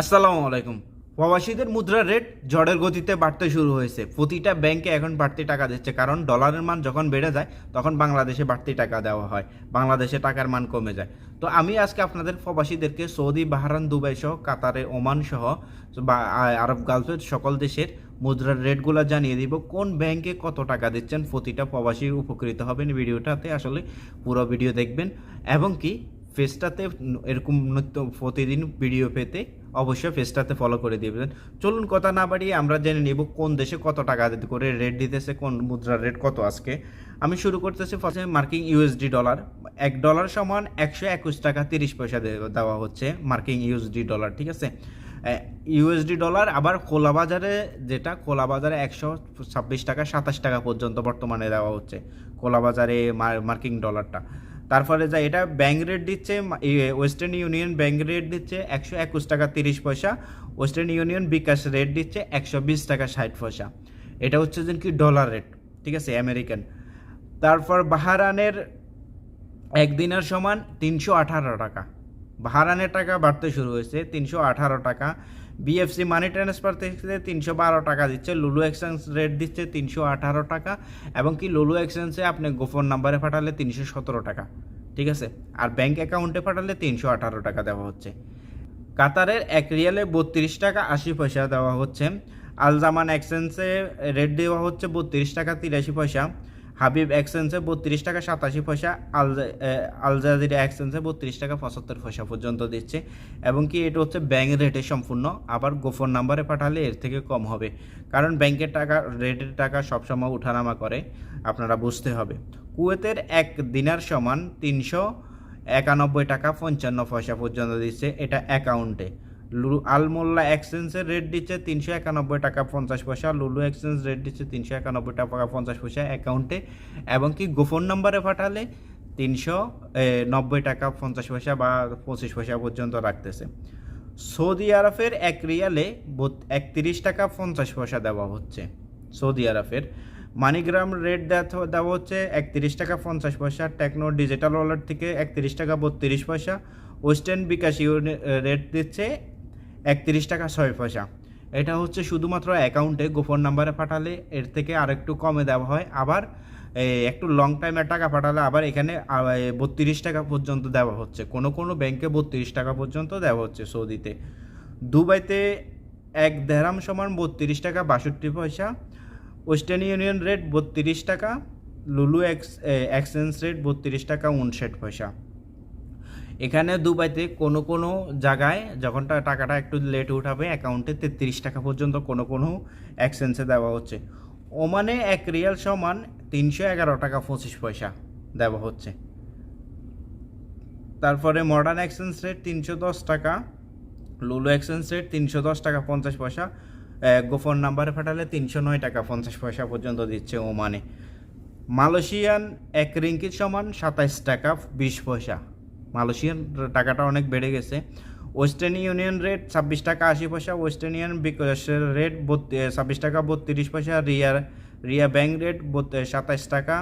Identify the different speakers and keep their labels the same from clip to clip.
Speaker 1: আসসালামু আলাইকুম। প্রবাসীদের মুদ্রার রেট ঝড়ের গতিতে বাড়তে শুরু হয়েছে। প্রতিটা ব্যাংকে এখন বাড়তি টাকা দিচ্ছে কারণ ডলারের মান যখন বেড়ে যায়, তখন বাংলাদেশে বাড়তি টাকা দেওয়া হয়। বাংলাদেশে টাকার মান কমে যায়। তো আমি আজকে আপনাদের প্রবাসীদেরকে সৌদি বাহারান দুবাই সহ, কাতারে, ওমান সহ, বা আরব গালফের সকল দেশের মুদ্রার রেটগুলো জানিয়ে দিব। কোন ব্যাংকে কত টাকা দিচ্ছেন প্রতিটা প্রবাসী উপকৃত হবেন ভিডিওটাতে। আসলে পুরো ভিডিও দেখবেন। এবং কি ফেসটাতে এরকম নিত্য প্রতিদিন ভিডিও পেতে অবশ্যই ফেসটাতে ফলো করে দিবেন। চলুন কথা না বাড়িয়ে আমরা জেনে নিব কোন দেশে কত টাকা করে রেট দিতেছে, কোন মুদ্রার রেট কত আজকে। আমি শুরু করতেছি ফার্স্টে marking U S D dollar এক ডলার সমান একশো একুশ টাকা তিরিশ পয়সা দেওয়া হচ্ছে মার্কিং ইউএসডি ডলার ঠিক আছে? ইউএসডি ডলার আবার খোলা বাজারে যেটা, খোলা বাজারে একশো ছাব্বিশ টাকা সাতাশ টাকা পর্যন্ত বর্তমানে দেওয়া হচ্ছে। খোলা বাজারে মার- মার্কিং ডলারটা তারপরে যা এটা ব্যাঙ্ক রেট দিচ্ছে ওয়েস্টার্ন ইউনিয়ন ব্যাঙ্ক রেট দিচ্ছে একশো একুশ টাকা তিরিশ পয়সা ওয়েস্টার্ন ইউনিয়ন বিকাশ রেট দিচ্ছে একশো বিশ টাকা ষাট পয়সা। এটা হচ্ছে যে কি ডলার রেট ঠিক আছে আমেরিকান তারপর বাহারানের একদিনের সমান তিনশো আঠারো টাকা। বাহারানের টাকা বাড়তে শুরু হয়েছে, তিনশো আঠারো টাকা। বিএফসি মানি ট্রান্সফার থেকে তিনশো বারো টাকা দিচ্ছে লুলু এক্সচেঞ্জ রেট দিচ্ছে তিনশো আঠারো টাকা, এবং কি লুলু এক্সচেঞ্জে আপনি গোপন নাম্বারে পাঠালে তিনশো সতেরো টাকা, ঠিক আছে? আর ব্যাংক অ্যাকাউন্টে পাঠালে তিনশো আঠারো টাকা দেওয়া হচ্ছে। কাতারের এক রিয়ালে বত্রিশ টাকা আশি পয়সা দেওয়া হচ্ছে আলজামান এক্সচেঞ্জে রেট দেওয়া হচ্ছে বত্রিশ টাকা তিরাশি পয়সা হাবিব এক্সচেঞ্জে বত্রিশ টাকা সাতাশি পয়সা, আল আলজাজিরা এক্সচেঞ্জে বত্রিশ টাকা পঁচাত্তর পয়সা পর্যন্ত দিচ্ছে। এবং কি এটা হচ্ছে ব্যাংক রেটে সম্পূর্ণ। আবার গোপন নাম্বারে পাঠালে এর থেকে কম হবে। কারণ ব্যাংকের টাকা রেটের টাকা সবসময় উঠানামা করে, আপনারা বুঝতে হবে। কুয়েতের এক দিনার সমান তিনশো একানব্বই টাকা পঞ্চান্ন পয়সা পর্যন্ত দিচ্ছে এটা অ্যাকাউন্টে আলমোল্লা এক্সচেঞ্জের রেট দিচ্ছে তিনশো একানব্বই টাকা পঞ্চাশ পয়সা, লুলু এক্সচেঞ্জ রেট দিচ্ছে তিনশো একানব্বই টাকা পঞ্চাশ পয়সা অ্যাকাউন্টে এবং কি গোপন নম্বরে পাঠালে তিনশো নব্বই টাকা পঞ্চাশ পয়সা বা পঁচিশ পয়সা পর্যন্ত রাখতেছে। সৌদি আরবের এক রিয়ালে একত্রিশ টাকা পঞ্চাশ পয়সা দেওয়া হচ্ছে। সৌদি আরবের মানিগ্রাম রেট দেওয়া হচ্ছে একত্রিশ টাকা পঞ্চাশ পয়সা, টেকনো ডিজিটাল ওয়ালেট থেকে একত্রিশ টাকা বত্রিশ পয়সা, ওয়েস্টার্ন বিকাশ ইউনি রেট দিচ্ছে একত্রিশ টাকা ছয় পয়সা। এটা হচ্ছে শুধুমাত্র অ্যাকাউন্টে গোপন নাম্বারে পাঠালে এর থেকে আরেকটু কমে দেওয়া হয়। আবার একটু লং টাইমের টাকা পাঠালে আবার এখানে বত্রিশ টাকা পর্যন্ত দেওয়া হচ্ছে। কোনো কোনো ব্যাংকে বত্রিশ টাকা পর্যন্ত দেওয়া হচ্ছে সৌদিতে। দুবাইতে এক দেড়াম সমান বত্রিশ টাকা বাষট্টি পয়সা। ওয়েস্টার্ন ইউনিয়ন রেট বত্রিশ টাকা। লুলু এক্স এক্সচেঞ্জ রেট বত্রিশ টাকা উনষাট পয়সা। এখানে দুবাইতে কোনো কোনো জায়গায় যখন টাকাটা একটু লেট উঠাবে অ্যাকাউন্টে তেত্রিশ টাকা পর্যন্ত কোনো কোনো এক্সচেঞ্জে দেওয়া হচ্ছে। ওমানে এক রিয়াল সমান তিনশো এগারো টাকা পঁচিশ পয়সা দেওয়া হচ্ছে। তারপরে মডার্ন এক্সচেঞ্জ রেট তিনশো দশ টাকা লুলু এক্সচেঞ্জ রেট তিনশো দশ টাকা পঞ্চাশ পয়সা গোপন নাম্বারে পাঠালে তিনশো নয় টাকা পঞ্চাশ পয়সা পর্যন্ত দিচ্ছে ওমানে। মালয়েশিয়ান এক রিঙ্কির সমান সাতাইশ টাকা বিশ পয়সা। মালয়েশিয়ান টাকাটা অনেক বেড়ে গেছে। ওয়েস্টার্ন ইউনিয়ন রেট ছাব্বিশ টাকা আশি পয়সা, ওয়েস্টার্ন ইউনিয়ন বিকাশের রেট ছাব্বিশ টাকা বত্রিশ পয়সা, রিয়া রিয়া ব্যাংক রেট সাতাইশ টাকা,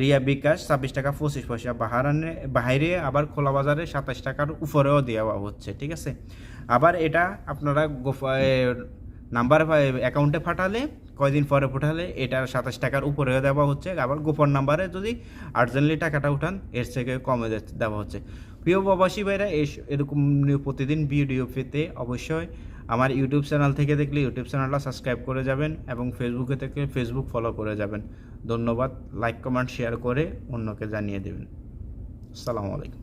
Speaker 1: রিয়া বিকাশ ছাব্বিশ টাকা পঁচিশ পয়সা। বাহারানে বাইরে আবার খোলা বাজারে সাতাশ টাকার উপরেও দেওয়া হচ্ছে, ঠিক আছে? আবার এটা আপনারা নাম্বার অ্যাকাউন্টে পাঠালে কয়দিন পরে পাঠালে এটা সাতাশ টাকার উপরেও দেওয়া হচ্ছে। আবার গোপন নাম্বারে যদি আর্জেন্টলি টাকাটা উঠান, এর থেকে কমে দেওয়া হচ্ছে। প্রিয় প্রবাসী ভাইরা এস- এরকম প্রতিদিন ভিডিও পেতে অবশ্যই আমার ইউটিউব চ্যানেল থেকে দেখলে ইউটিউব চ্যানেলটা সাবস্ক্রাইব করে যাবেন এবং ফেসবুকে থেকে ফেসবুক ফলো করে যাবেন। ধন্যবাদ লাইক কমেন্ট শেয়ার করে অন্যকে জানিয়ে দেবেন। আসসালামু আলাইকুম।